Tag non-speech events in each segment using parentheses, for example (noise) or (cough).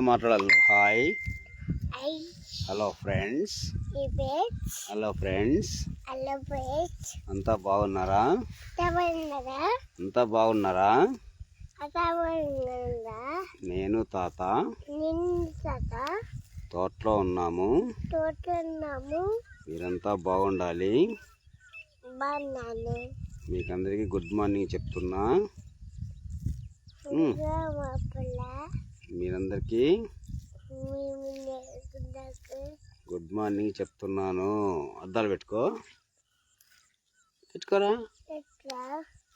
మాట్లాడాలి. Hi hello friends hello friends it. అంతా బాగున్నారా? అంతా బాగున్నారా? నేను తాత. నిన్నత తోటలో ఉన్నాము. మీరంతా బాగుండాలి. బాగున్నాను. మీకందరికీ గుడ్ మార్నింగ్ చెప్తున్నా. మీరందరికీ గుడ్ మార్నింగ్ చెప్తున్నాను. అద్దాలు పెట్టుకో. పెట్టుకోరా?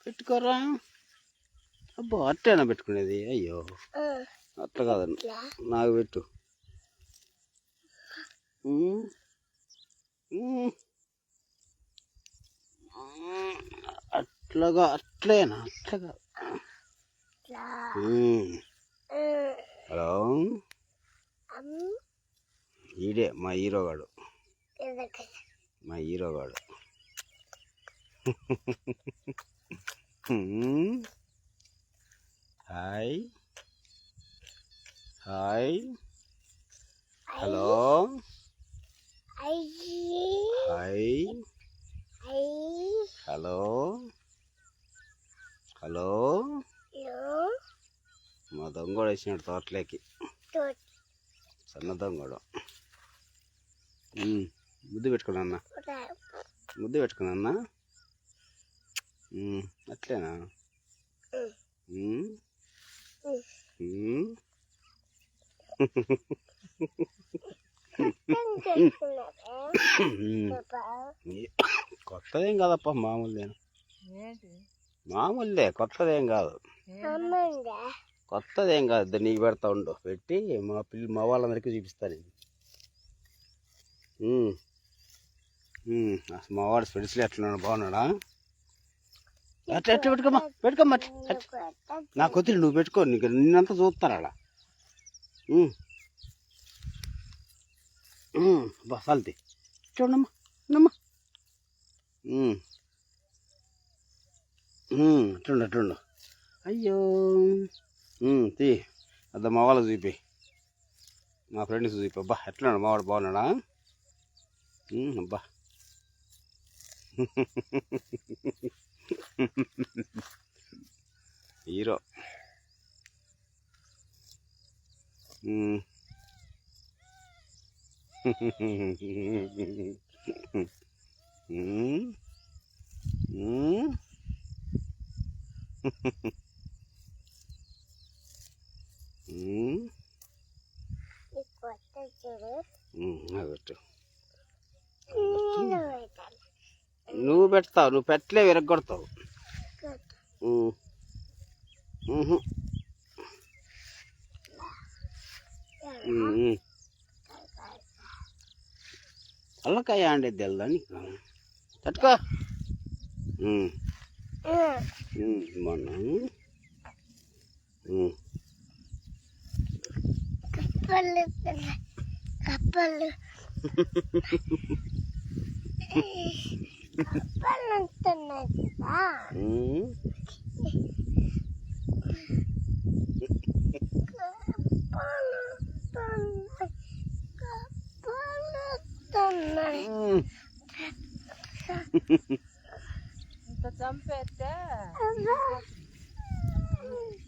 పెట్టుకోరా? అబ్బా అట్టేనా పెట్టుకునేది? అయ్యో. అట్లా కాదండి. నాకు పెట్టు. అట్లాగా అట్లేనా? అట్లాగా. ఈడే మా హీరోగాడు. మా హీరోగాడు. (laughs) Hi. Hi. Hello. Hi. Hello. Hello. మా దొంగోడు వేసినాడు తోటలోకి. తోట సన్న దొంగోడు. ఉమ్, ముద్దు పెట్టుకున్నా అన్న? ముద్దు పెట్టుకున్నా అన్న? అట్లేనా? కొత్తదేం కాదప్ప మామూలుదే మామూలుదే కొత్తదేం కాదు. కొత్తది కొత్తదేం కాదు నీకు పెడతా ఉండు. పెట్టి మా పిల్లి మా వాళ్ళందరికీ చూపిస్తాను నేను. అసలు మా వాడు స్పెడిస్లు ఎట్లున్నాడు బాగున్నాడా? అట్లా ఎట్లా పెట్టుకోమ్మా పెట్టుకోమ్మా నాకు వదిలి నువ్వు పెట్టుకో నీకు నిన్నంతా చూస్తాను అలా ఉమ్. బా సాల్తి. చూడమ్మా నమ్మా అట్లుండు అట్లుండు. అయ్యో. తీ. అద్ద మా వాళ్ళకి చూపి. మా ఫ్రెండ్స్ చూపి. అబ్బా ఎట్లున్నాడు మావాడు? బాగున్నాడా? అబ్బా. హీరో. నువ్వు పెడతావు నువ్వు పెట్టలే విరగొడతావు. అల్లకాయ అండి తెల్దా నీకు? తట్టుకో. మొన్న. kapal. kapal nonton aja. Hmm? Kapal nonton. Kapal nonton. Kita sampai dah. Hmm.